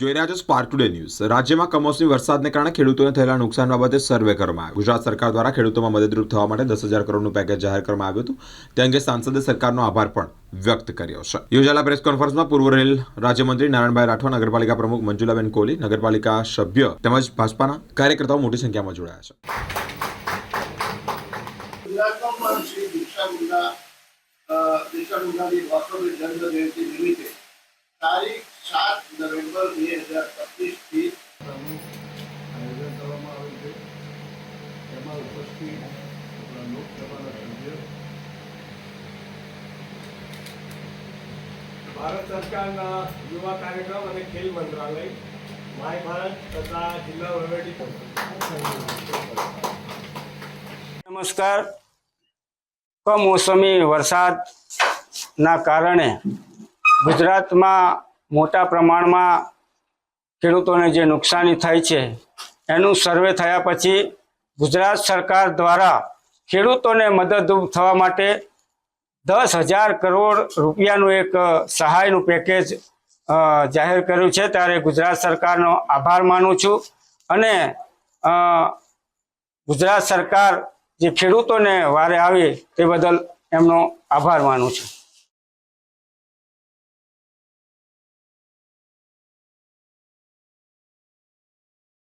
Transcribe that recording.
જોઈ રહ્યા છો સ્પાર્ક ટુડે ન્યૂઝ રાજ્યમાં કમોસમી વરસાદને કારણે ખેડૂતોને થયેલા નુકસાન બાબતે સર્વે કરવામાં આવ્યો. ગુજરાત સરકાર દ્વારા ખેડૂતોમાં મદદરૂપ થવા માટે દસ હજાર કરોડનું પેકેજ જાહેર કરવામાં આવ્યું હતું. તે અંગે સાંસદે સરકારનો આભાર પણ વ્યક્ત કર્યો છે. યોજાયેલા પ્રેસ કોન્ફરન્સમાં પૂર્વ રેલ રાજ્યમંત્રી નારાયણભાઈ રાઠવા, નગરપાલિકા પ્રમુખ મંજુલાબેન કોહલી, નગરપાલિકા સભ્ય તેમજ ભાજપાના કાર્યકર્તાઓ મોટી સંખ્યામાં જોડાયા છે. તારીખ ભારત સરકારના યુવા કાર્યક્રમ અને ખેલ મંત્રાલય, માય ભારત તથા જિલ્લા વહીવટી નમસ્કાર. કમોસમી વરસાદના કારણે ગુજરાતમાં મોટા પ્રમાણમાં ખેડૂતોને જે નુકસાની થઈ છે, એનું સર્વે થયા પછી ગુજરાત સરકાર દ્વારા ખેડૂતોને મદદરૂપ થવા માટે દસ હજાર કરોડ રૂપિયાનું એક સહાયનું પેકેજ જાહેર કર્યું છે. ત્યારે ગુજરાત સરકારનો આભાર માનું છું. અને ગુજરાત સરકાર જે ખેડૂતોને વારે આવે તે બદલ એમનો આભાર માનું છું.